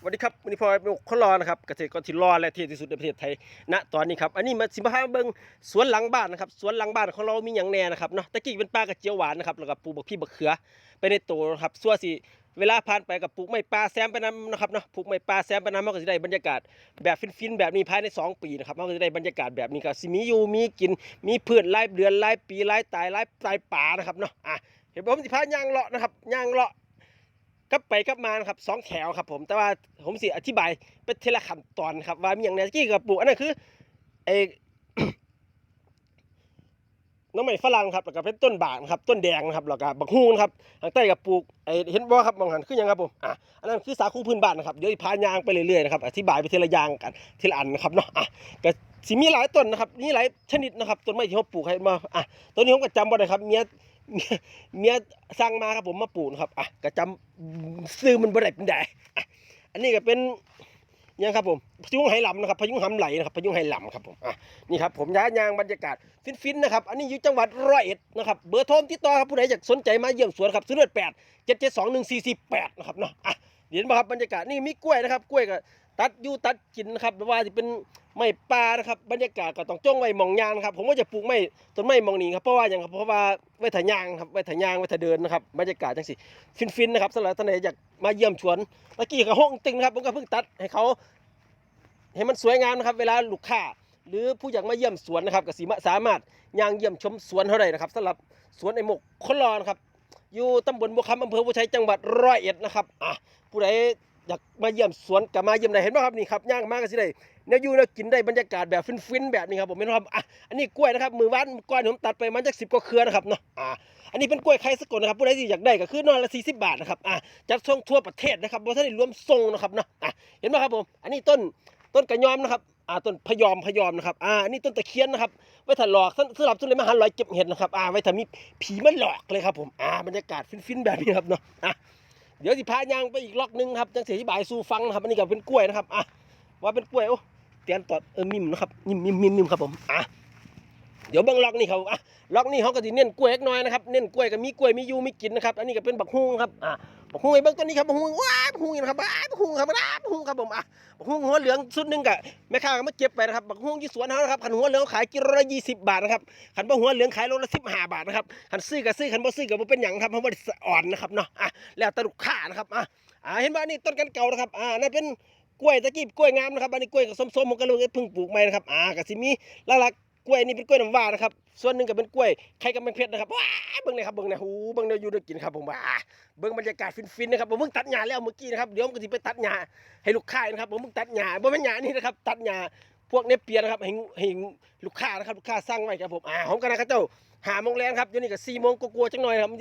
สวัสดีครับวันนี้พอยเป็นคนรอนะครับเกษตรกรที่รอและเที่ที่สุดในประเทศไทยณตอนนี้ครับอันนี้มาสิมาพาเบิ่งสวนหลังบ้านนะครับสวนหลังบ้านของเรามีอย่างแน่นะครับเนาะตะกี้เป็นปลากระเจียวหวานนะครับแล้วก็ปลูกบักพี่บักเขือไปในโตนะครับส่วนสิเวลาผ่านไปกับปลูกไม้ปลาแซมไปนํนะครับเนาะปลูกไม้ปลาแซมไปนํมันก็จะได้บรรยากาศแบบฟินๆแบบนี้ภายในสองปีนะครับมันก็จะได้บรรยากาศแบบนี้ก็สิมีอยู่มีกินมีพืชรายเดือนรายปีรายตายรายตายป่านะครับเนาะอะเห็นผมสิพาย่างเลาะนะครับย่างเลาะ กลับไปกลับมานะครับสองแถวครับผมแต่ว่าผมสิอธิบายเป็นทีละขั้นตอนครับ ว่ามีอย่างไรกี้กับปลูกอันนั้นคือไอ้น้องใหม่ฝรั่งครับแล้วก็เป็นต้นบางครับต้นแดงครับแล้วก็บักฮูนครับทางใต้กับปลูกไอ้เห็นบ่ครับมองหันคือหยังครับผมอะอันนั้นคือสาคูพื้นบ้านนะครับเดี๋ยวอีพายางไปเรื่อยๆนะครับอธิบายไปทีละอย่างกันทีละอันนะครับเนาะอะก็สิมีหลายต้นนะครับมีหลายชนิดนะครับต้นไม้ที่เขาปลูกให้มาอะต้นนี้ผมก็จำบ่ได้ครับเมีย เมียเมียสั่งมาครับผมมาปลูกนครับอะก็จำซื้อมันบ่ได้เป็นไดดอันนี้ก็เป็นยังครับผมพยุงไหหลำนะครับพยุงหำไหลนะครับพยุงไหหลำครับผมอะนี่ครับผมย้ายยางบรรยากาศฟินๆนะครับอันนี้อยู่จังหวัดร้อยเอ็ดนะครับเบอร์โทรติดต่อครับผู้ใดอยากสนใจมาเยี่ยมสวนครับศูนย์แปดเจ็ดเจ็ดสองหนึ่งสี่สี่แปดนะครับเนาะอะเห็นไหมครับบรรยากาศนี่มีกล้วยนะครับกล้วยก็ ตัดยู่ตัดกินนะครับไม่ว่าจะเป็นไม้ป่านะครับบรรยากาศก็ต้องจ้องไว้หมองยางนะครับ ผมก็จะปลูกไม้ต้นไม้หมองนี้ครับเพราะว่าอย่างครับเพราะว่าไว้ถ่ายางครับไว้ถ่ายางไว้ถ่ายเดินนะครับบรรยากาศจังสิฟินๆนะครับสำหรับท่านใดอยากมาเยี่ยมสวนตะกี้กับห้องติงนะครับผมก็เพิ่งตัดให้เขาให้มันสวยงามนะครับ เวลาลูกค้าหรือผู้อยากมาเยี่ยมสวนนะครับก็สิมาสามารถย่างเยี่ยมชมสวนเท่าไรนะครับสำหรับสวนไอหมกคนรอนะครับอยู่ตำบลบัวคำอำเภอบัวชัยจังหวัดร้อยเอ็ดนะครับอะผู้ใด อยากมาเยี่ยมสวนก็มาเยี่ยมได้เห็นไหมครับนี่ครับย่างมาก็สิได้เนื้ออยู่เนื้อกินได้บรรยากาศแบบฟินๆแบบนี้ครับผมเห็นไหมครับอะอันนี้กล้วยนะครับมือวานก้อนผมตัดไปมันจากสิบกว่าเครือนะครับเนาะอะอันนี้เป็นกล้วยไข่สกลนะครับผู้ใดที่อยากได้ก็คือนอนละสี่สิบบาทนะครับอะจัดส่งทั่วประเทศนะครับบ่ทันได้รวมส่งนะครับเนาะอะเห็นไหมครับผม อันนี้ต้นต้นกระยอมนะครับอ่าต้นพยอมพยอมนะครับอ่าอันนี่ต้นตะเคียนนะครับไว้ถ้าหลอกสำหรับต้นเลยมาหาลอยเก็บเห็ดนะครับอ่าไว้ถ้ามีผีมันหลอกเลยครับผมอ่าบรรยากาศฟินๆแบบนี้ครับเนาะอะ เดี๋ยวสิพายางไปอีกล็อกหนึงครับจังเสียที่บายสู่ฟังนะครับอันนี้ก็เป็นกล้วยนะครับอะว่าเป็นกล้วยโอ้เตียนตอดเออมิมนะครับมิมมิมมิมมิมครับผมอะเดี๋ยวเบิ่งล็อกนี่เขาอะล็อกนี่เขาก็สิเน้นกล้วยเล็กน้อยนะครับเน้นกล้วยก็มีกล้วยมียูมีกินนะครับอันนี้ก็เป็นบักฮุ้งครับอะ บักฮุ้งไอ้เบิ่งตัวนี้ครับบักฮุ้งว้าบักฮุ้งนะครับว้าบักฮุ้งครับว้าบักฮุ้งครับผมอะบักฮุ้งหัวเหลืองชุดหนึ่งกะแม่ค้าก็มาเก็บไปนะครับบักฮุ้งที่สวนเขานะครับขันหัวเหลืองขายกิโลละยี่สิบบาทนะครับขันบ่หัวเหลืองขายโลละสิบห้าบาทนะครับขันซื้อก็ซื้อขันบ่ซื้อก็บ่เป็นหยังครับเพราะว่าอ่อนนะครับเนาะอะแล้วตลูกค้านะครับอะอ่าเห็นว่านี่ต้นกันเก่านะครับอ่านั่นเป็นกล้วยตะกี้กล้วยงามนะครับอันนี้กล้วยกับส้มๆผมก็เลยเพิ่งปลูกใหม่นะครับอ่าก็สิมีหลัก กล้วยนี่เป็นกล้วยน้ำว้านะครับ ส่วนหนึ่งก็เป็นกล้วยไข่กำแพงเพชรนะครับว้าเบิ่งเลยครับเบิ่งนะหูเบิ่งเดี๋ยวอยู่ด้วยกินครับผมว้าเบิ่งบรรยากาศฟินๆนะครับผมเพิ่งตัดหญ้าแล้วเมื่อกี้นะครับเดี๋ยวผมก็จะไปตัดหญ้าให้ลูกค้านะครับผมเพิ่งตัดหญ้าบ่แม่นหญ้านี่นะครับตัดหญ้า พวกเนปเปียนะครับให้ให้ลูกค้านะครับลูกค้าสร้างไว้ครับผมอ่าผมกันนะครับเจ้าหาโมงแรงครับเดี๋ยวนี้ก็สี่โมงกลัวจังหน่อยนะครับ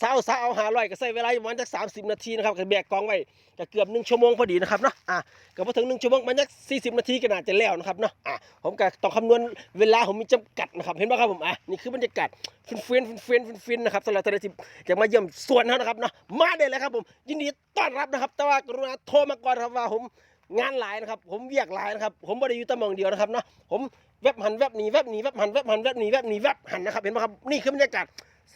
สาวสาวเอาหารอยก็ใช้เวลาประมาณสักสามสิบนาทีนะครับก็แบกกองไว้ก็เกือบหนึ่งชั่วโมงพอดีนะครับเนาะอ่าก็พอถึงหนึ่งชั่วโมงมันสักสี่สิบนาทีก็น่าจะแล้วนะครับเนาะอ่าผมก็ต้องคำนวณเวลาผมมีจำกัดนะครับเห็นไหมครับผมอ่านี่คือบรรยากาศฟินฟินฟินฟินฟินฟินนะครับสำหรับท่านที่อยากมาเยี่ยมสวนเขานะครับเนาะมาได้เลยครับผมยินดีต้อนรับนะครับ แต่ว่ากรุณาโทรมาก่อนครับว่าผม งานหลายนะครับ ผมเวียกหลายนะครับ ผมไม่ได้อยู่ตมองเดียวนะครับเนาะผมแวบหันแวบหนีแวบหนีแวบหันแวบหันแวบหนีแวบหนีแวบหันนะครับเห็นไหมครับนี่คือบรรยากาศ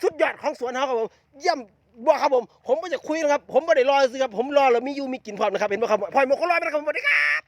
สุดยอดของสวนเขาครับผมเยี่ยมบ่ครับผม ผมไม่จะคุยนะครับ ผมไม่ได้รอซื้อครับผมรอแล้วมีอยู่มีกินพร้อมนะครับเห็นไหมครับพ่อยหมกก็รอไปนะครับสวัสดีครับ